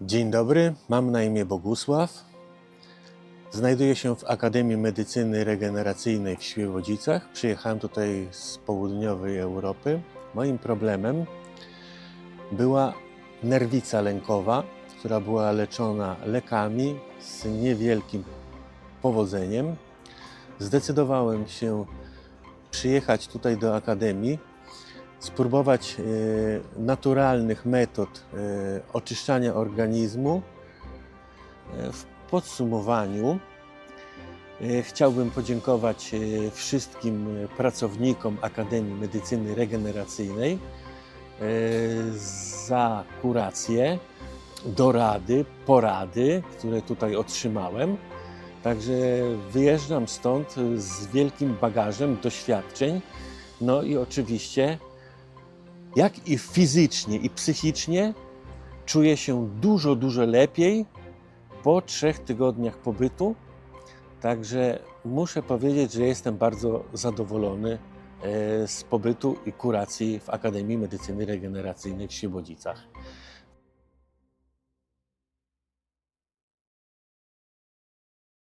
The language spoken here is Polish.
Dzień dobry, mam na imię Bogusław. Znajduję się w Akademii Medycyny Regeneracyjnej w Świebodzicach. Przyjechałem tutaj z południowej Europy. Moim problemem była nerwica lękowa, która była leczona lekami z niewielkim powodzeniem. Zdecydowałem się przyjechać tutaj do Akademii, spróbować e, naturalnych metod e, oczyszczania organizmu. E, W podsumowaniu chciałbym podziękować wszystkim pracownikom Akademii Medycyny Regeneracyjnej za kurację, dorady, porady, które tutaj otrzymałem. Także wyjeżdżam stąd z wielkim bagażem doświadczeń, no i oczywiście jak i fizycznie, i psychicznie czuję się dużo, dużo lepiej po trzech tygodniach pobytu. Także muszę powiedzieć, że jestem bardzo zadowolony e, z pobytu i kuracji w Akademii Medycyny Regeneracyjnej w Świebodzicach.